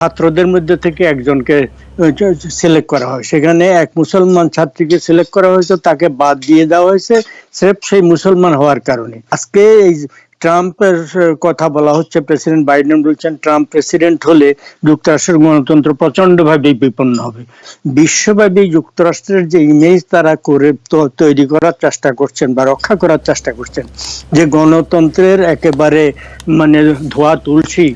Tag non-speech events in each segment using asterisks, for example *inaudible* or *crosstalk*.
ছাত্রদের মধ্যে থেকে একজনকে সিলেক্ট করা হয়। সেখানে এক মুসলমান ছাত্রীকে সিলেক্ট করা হয়েছে, তাকে বাদ দিয়ে দেওয়া হয়েছে স্রেফ সেই মুসলমান হওয়ার কারণে। আজকে এই ট্রাম্পের কথা বলা হচ্ছে, প্রেসিডেন্ট বাইডেন বলছেন, ট্রাম্প প্রেসিডেন্ট হলে যুক্তরাষ্ট্রের গণতন্ত্র প্রচন্ডভাবে বিপন্ন হবে। বিশ্বব্যাপী যুক্তরাষ্ট্রের যে ইমেজ তারা করে তৈরি করার চেষ্টা করছেন বা রক্ষা করার চেষ্টা করছেন, যে গণতন্ত্রের একেবারে মানে ধোয়া তুলসী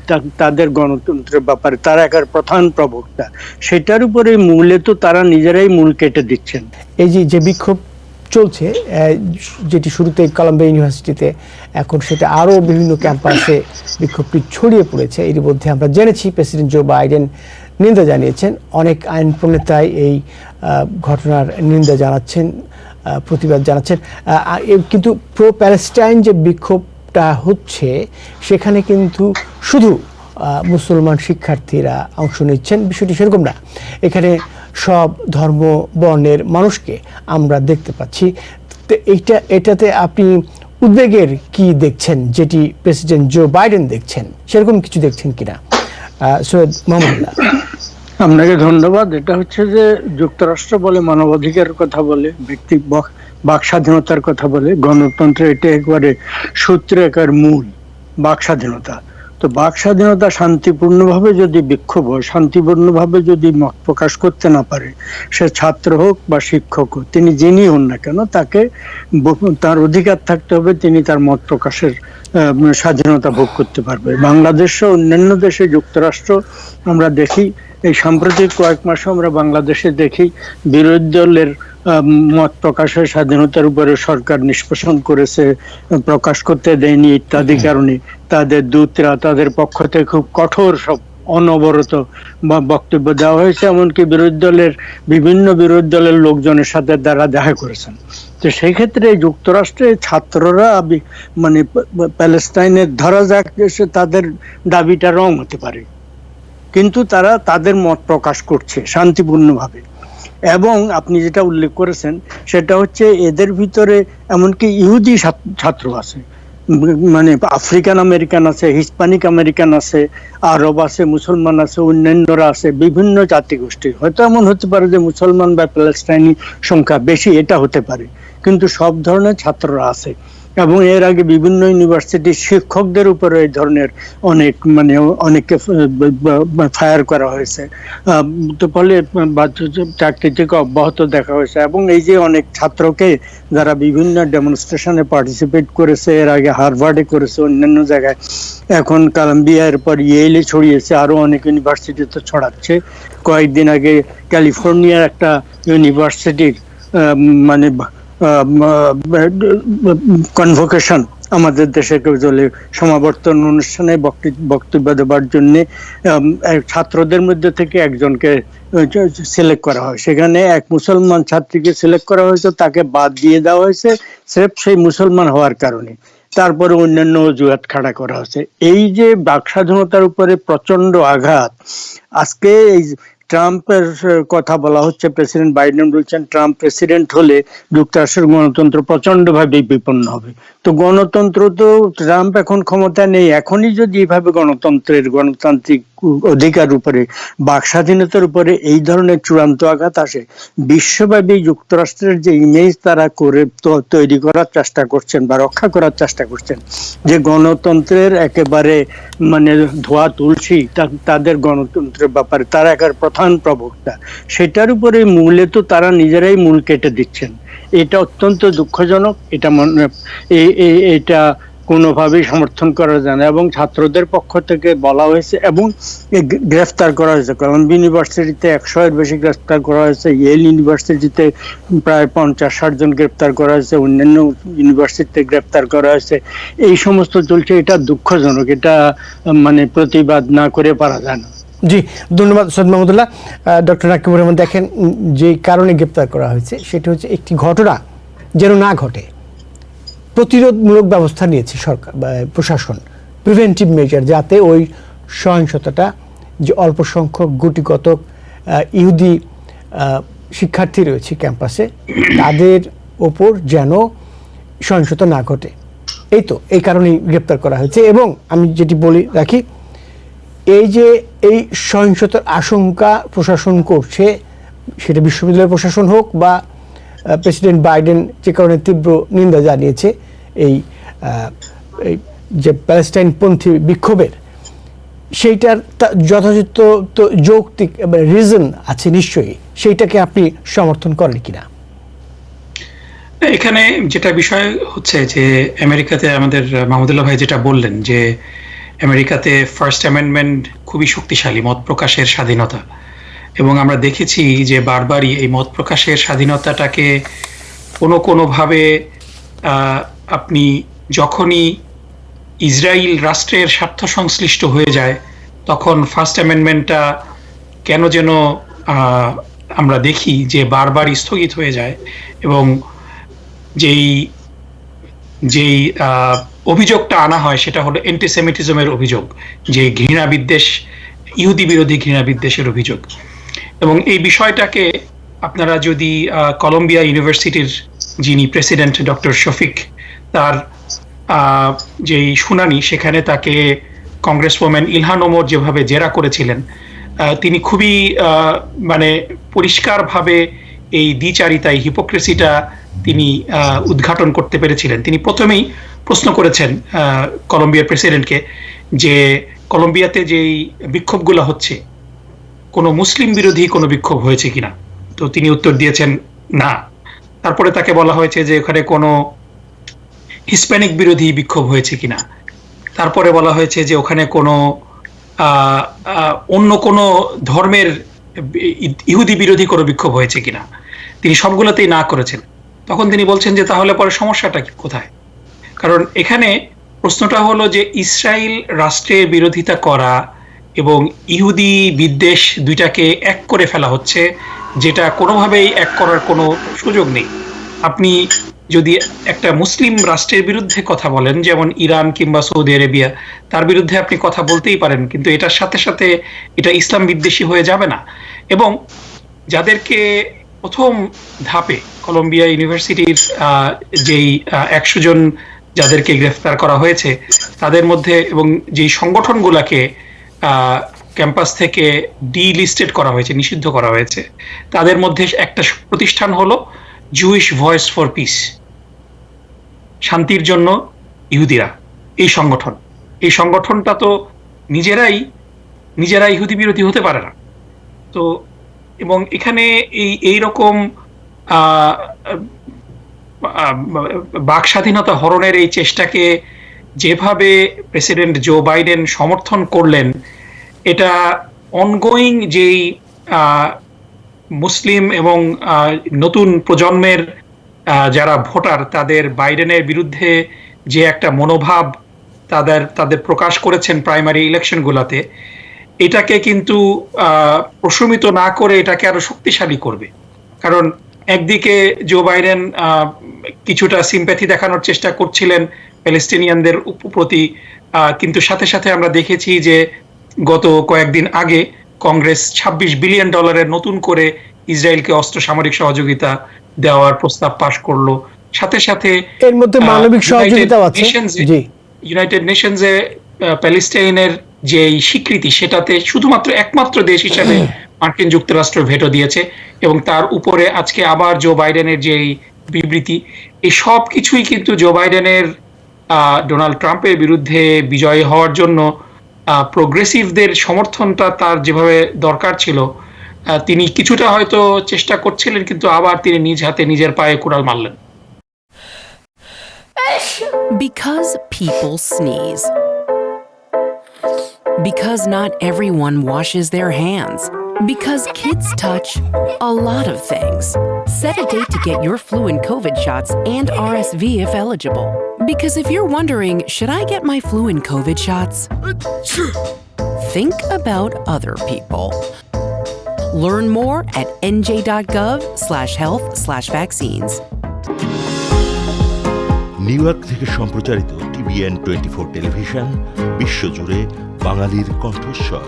তাদের গণতন্ত্রের ব্যাপারে, তারা একের প্রধান প্রবক্তা। সেটার উপরে মূলে তো তারা নিজেরাই মূল কেটে দিচ্ছেন। এই যে বিক্ষোভ চলছে যেটি শুরুতে কলম্বিয়া ইউনিভার্সিটিতে, এখন সেটা আরও বিভিন্ন ক্যাম্পাসে বিক্ষোভটি ছড়িয়ে পড়েছে। এর মধ্যে আমরা জেনেছি, প্রেসিডেন্ট জো বাইডেন নিন্দা জানিয়েছেন। অনেক আইন প্রণেতাই এই ঘটনার নিন্দা জানাচ্ছেন প্রতিবাদ জানাচ্ছেন। কিন্তু প্রো প্যালেস্টাইন যে বিক্ষোভটা হচ্ছে, সেখানে কিন্তু শুধু মুসলমান শিক্ষার্থীরা অংশ নিচ্ছেন। বিষয়টি সেরকম না। এখানে সব ধর্ম বর্ণের মানুষকে আমরা দেখতে পাচ্ছি। তো এইটা, এটাতে আপনি উদ্বেগের কি দেখছেন? যেটি প্রেসিডেন্ট জো বাইডেন দেখছেন, সেরকম কিছু দেখছেন কিনা? সৈয়দ মোহাম্মদুল্লাহ। আপনাকে ধন্যবাদ। এটা হচ্ছে যে যুক্তরাষ্ট্র বলে মানবাধিকার কথা বলে, ব্যক্তি বাক স্বাধীনতার কথা বলে গণতন্ত্র এটা একবারে সূত্র একার মূল বাক স্বাধীনতা তো বাক স্বাধীনতা শান্তিপূর্ণভাবে যদি বিক্ষোভ হয় শান্তিপূর্ণভাবে যদি মত প্রকাশ করতে না পারে সে ছাত্র হোক বা শিক্ষক হোক তিনি যিনি হন না কেন তাকে তার অধিকার থাকতে হবে তিনি তার মত প্রকাশের আহ, স্বাধীনতা ভোগ করতে পারবে। বাংলাদেশ অন্যান্য দেশে যুক্তরাষ্ট্র আমরা দেখি এই সাম্প্রতিক কয়েক মাসে আমরা বাংলাদেশে দেখি বিরোধী দলের মত প্রকাশের স্বাধীনতার উপরে সরকার নিষ্পেষণ করেছে প্রকাশ করতে দেয়নি ইত্যাদি কারণে তাদের দূতরা তাদের পক্ষ থেকে খুব কঠোর সব অনবরত বা বক্তব্য দেওয়া হয়েছে এমনকি বিরোধী দলের বিভিন্ন বিরোধী দলের লোকজনের সাথে তারা দেখা করেছেন। তো সেই ক্ষেত্রে যুক্তরাষ্ট্রে ছাত্ররা মানে প্যালেস্টাইনের ধরা যাক তাদের দাবিটা রং হতে পারে। কিন্তু তারা তাদের মত প্রকাশ করছে শান্তিপূর্ণভাবে। এবং আপনি যেটা উল্লেখ করেছেন, সেটা হচ্ছে এদের ভিতরে এমনকি ইহুদি ছাত্র আছে। মানে আফ্রিকান আমেরিকান আছে, হিসপানিক আমেরিকান আছে, আরব আছে, মুসলমান আছে, অন্যান্যরা আছে, বিভিন্ন জাতিগোষ্ঠী। হয়তো এমন হতে পারে যে মুসলমান বা প্যালেস্টাইনি সংখ্যা বেশি, এটা হতে পারে। কিন্তু সব ধরনের ছাত্ররা আছে। এবং এর আগে বিভিন্ন ইউনিভার্সিটির শিক্ষকদের উপরে এই ধরনের অনেক মানে অনেককে ফায়ার করা হয়েছে। তো ফলে চাকরি থেকে অব্যাহত দেখা হয়েছে। এবং এই যে অনেক ছাত্রকে যারা বিভিন্ন ডেমনস্ট্রেশনে পার্টিসিপেট করেছে, এর আগে হারভার্ডে করেছে, অন্যান্য জায়গায়, এখন কলম্বিয়ার পর ইয়েলে ছড়িয়েছে আরও অনেক ইউনিভার্সিটিতে ছড়াচ্ছে। কয়েকদিন আগে ক্যালিফোর্নিয়ার একটা ইউনিভার্সিটির মানে কনভোকেশন আমাদের দেশে কেউ চলে সমাবর্তন অনুষ্ঠানে বক্তব্য দেবার জন্য ছাত্রদের মধ্যে থেকে একজনকে সিলেক্ট করা হয়। সেখানে এক মুসলমান ছাত্রীকে সিলেক্ট করা হয়েছে, তাকে বাদ দিয়ে দেওয়া হয়েছে স্রেফ সেই মুসলমান হওয়ার কারণে। তারপরে অন্যান্য অজুহাত খাড়া করা হয়েছে। এই যে বাক স্বাধীনতার উপরে প্রচণ্ড আঘাত, আজকে এই ট্রাম্পের কথা বলা হচ্ছে, প্রেসিডেন্ট বাইডেন বলছেন, ট্রাম্প প্রেসিডেন্ট হলে যুক্তরাষ্ট্রের গণতন্ত্র প্রচণ্ড ভাবে বিপন্ন হবে। তো গণতন্ত্র তো ট্রাম্প এখন ক্ষমতা নেই, এখনই যদি এভাবে গণতন্ত্রের, গণতান্ত্রিক অধিকার উপরে, বাক স্বাধীনতার উপরে এই ধরনের চূড়ান্ত আঘাত আসে। বিশ্বব্যাপী যুক্তরাষ্ট্রের যে ইমেজ তারা করে তৈরি করার চেষ্টা করছেন বা রক্ষা করার চেষ্টা করছেন। যে গণতন্ত্রের একেবারে মানে ধোয়া তুলসী তাদের গণতন্ত্রের ব্যাপারে, তারা একের প্রধান প্রবক্তা। সেটার উপরে মূলে তো তারা নিজেরাই মূল কেটে দিচ্ছেন। এটা অত্যন্ত দুঃখজনক, এটা মনে এটা কোনোভাবেই সমর্থন করা যায় না এবং ছাত্রদের পক্ষ থেকে বলা হয়েছে এবং গ্রেফতার করা হয়েছে। কলম্বিয়া ইউনিভার্সিটিতে একশো এর বেশি গ্রেফতার করা হয়েছে, ইয়েল ইউনিভার্সিটিতে প্রায় পঞ্চাশ ষাট জন গ্রেফতার করা হয়েছে, অন্যান্য ইউনিভার্সিটিতে গ্রেফতার করা হয়েছে। এই সমস্ত চলছে, এটা দুঃখজনক, এটা মানে প্রতিবাদ না করে পারা যায় না। জি, ধন্যবাদ সৈয়দ মাহমুদুল্লাহ। ডক্টর নাকিবুর রহমান, দেখেন যে কারণে গ্রেপ্তার করা হয়েছে, সেটি হচ্ছে একটি ঘটনা যেন না ঘটে। প্রতিরোধমূলক ব্যবস্থা নিয়েছে সরকার প্রশাসন প্রিভেন্টিভ মেজার যাতে ওই সহিংসতাটা যে অল্প সংখ্যক গুটিকতক ইহুদি শিক্ষার্থী রয়েছে ক্যাম্পাসে, তাদের ওপর যেন সহিংসতা না ঘটে। এই তো, এই কারণেই গ্রেপ্তার করা হয়েছে এবং আমি যেটি বলি রাখি, এই যে এই সহিংসতার আশঙ্কা প্রশাসন করছে, সেটা বিশ্ববিদ্যালয় প্রশাসন হোক বা প্রেসিডেন্ট বাইডেন যে কারণে তীব্র নিন্দা জানিয়েছে এই যে প্যালেস্টাইনপন্থী বিক্ষোভের, সেইটার যথাযথ যৌক্তিক রিজন আছে নিশ্চয়ই। সেইটাকে আপনি সমর্থন করেন কিনা? এখানে যেটা বিষয় হচ্ছে যে আমেরিকাতে আমাদের মাহমুদুল্লাহ ভাই যেটা বললেন যে আমেরিকাতে ফার্স্ট অ্যামেন্ডমেন্ট খুবই শক্তিশালী, মত প্রকাশের স্বাধীনতা। এবং আমরা দেখেছি যে বারবারই এই মত প্রকাশের স্বাধীনতাটাকে কোনো কোনোভাবে আপনি যখনই ইসরায়েল রাষ্ট্রের স্বার্থ সংশ্লিষ্ট হয়ে যায়, তখন ফার্স্ট অ্যামেন্ডমেন্টটা কেন যেন আমরা দেখি যে বারবার স্থগিত হয়ে যায় এবং যেই যেই অভিযোগটা আনা হয় সেটা হলো অ্যান্টিসেমিটিজমের অভিযোগ, যে ঘৃণা বিদ্বেষ, ইহুদি বিরোধী ঘৃণা বিদ্বেষের অভিযোগ। এবং এই বিষয়টাকে আপনারা যদি কলম্বিয়া ইউনিভার্সিটির যিনি প্রেসিডেন্ট ডক্টর শফিক, তার যেই শুনানি, সেখানে তাকে কংগ্রেস ওমেন ইলহান ওমর যেভাবে জেরা করেছিলেন তিনি খুবই মানে পরিষ্কারভাবে এই দ্বিচারিতায়, হিপোক্রেসিটা তিনি উদ্ঘাটন করতে পেরেছিলেন। তিনি প্রথমেই প্রশ্ন করেছেন কলম্বিয়ার প্রেসিডেন্টকে যে কলম্বিয়াতে যেই বিক্ষোভগুলো হচ্ছে কোনো মুসলিম বিরোধী কোনো বিক্ষোভ হয়েছে কিনা? তো তিনি উত্তর দিয়েছেন, না। তারপরে তাকে বলা হয়েছে যে ওখানে কোনো হিসপ্যানিক বিরোধী বিক্ষোভ হয়েছে কিনা। তারপরে বলা হয়েছে যে ওখানে কোনো অন্য কোনো ধর্মের ইহুদি বিরোধী কোনো বিক্ষোভ হয়েছে কিনা। তিনি সবগুলোতেই না করেছেন। তখন তিনি বলছেন যে তাহলে পরে সমস্যাটা কি, কোথায়? কারণ এখানে প্রশ্নটা হলো যে ইসরায়েল রাষ্ট্রের বিরোধিতা করা এবং ইহুদি বিদ্বেষ দুইটাকে এক করে ফেলা হচ্ছে, যেটা কোনোভাবেই এক করার কোনো সুযোগ নেই। আপনি যদি একটা মুসলিম রাষ্ট্রের বিরুদ্ধে কথা বলেন, যেমন ইরান কিংবা সৌদি আরেবিয়া, তার বিরুদ্ধে আপনি কথা বলতেই পারেন, কিন্তু এটার সাথে সাথে এটা ইসলাম বিদ্বেষী হয়ে যাবে না। এবং যাদেরকে প্রথম ধাপে কলম্বিয়া ইউনিভার্সিটির যেই একশো জন যাদেরকে গ্রেফতার করা হয়েছে, তাদের মধ্যে এবং যেই সংগঠনগুলোকে ক্যাম্পাস থেকে ডিলিস্টেড করা হয়েছে, নিষিদ্ধ করা হয়েছে। তাদের মধ্যে একটা প্রতিষ্ঠান হলো জুইশ ভয়েস ফর পিস শান্তির জন্য ইহুদিরা, এই সংগঠন। এই সংগঠনটা তো নিজেরাই, নিজেরা ইহুদি বিরোধী হতে পারে না। তো, এবং এখানে এই এই রকম বাক স্বাধীনতা হরণের এই চেষ্টাকে যেভাবে প্রেসিডেন্ট জো বাইডেন সমর্থন করলেন, এটা অনগোয়িং যেই মুসলিম এবং নতুন প্রজন্মের যারা ভোটার, তাদের বাইডেনের বিরুদ্ধে যে একটা মনোভাব তাদের তাদের প্রকাশ করেছেন প্রাইমারি ইলেকশনগুলোতে এটাকে কিন্তু প্রশমিত না করে এটাকে আরও শক্তিশালী করবে। কারণ একদিকে জো বাইডেন কিছুটা সিম্প্যাথি দেখানোর চেষ্টা করছিলেন প্যালেস্টিনিয়ানদের প্রতি কিন্তু সাথে সাথে আমরা দেখেছি যে গত কয়েকদিন আগে কংগ্রেস ২৬ বিলিয়ন ডলারের নতুন করে ইসরায়েলকে অস্ত্র সামরিক সহযোগিতা দেওয়ার প্রস্তাব পাশ করল। সাথে সাথে এর মধ্যে মানবিক সহযোগিতাও আছে। জি। ইউনাইটেড নেশনসে প্যালেস্টাইনের যে স্বীকৃতি সেটাতে শুধুমাত্র একমাত্র দেশ হিসেবে *clears throat* মার্কিন যুক্তরাষ্ট্র ভেটো দিয়েছে এবং তার উপরে আজকে আবার জো বাইডেনের যে বিবৃতি এই সব কিছুই কিন্তু জো বাইডেনের ডোনাল্ড ট্রাম্পের বিরুদ্ধে বিজয়ী হওয়ার জন্য প্রোগ্রেসিভদের সমর্থনটা তার যেভাবে দরকার ছিল তিনি কিছুটা হয়তো চেষ্টা করছিলেন কিন্তু আবার তিনি নিজ হাতে নিজের পায়ে কুড়াল মারলেন Because people sneeze. Because not everyone washes their hands. Because kids touch a lot of things. Set a date to get your flu and COVID shots and RSV if eligible. Because if you're wondering, should I get my flu and COVID shots? Think about other people. Learn more at nj.gov slash health slash vaccines. New York থেকে সম্প্রচারিত TVN twenty four television বিশ্বজুড়ে বাঙালির কণ্ঠস্বর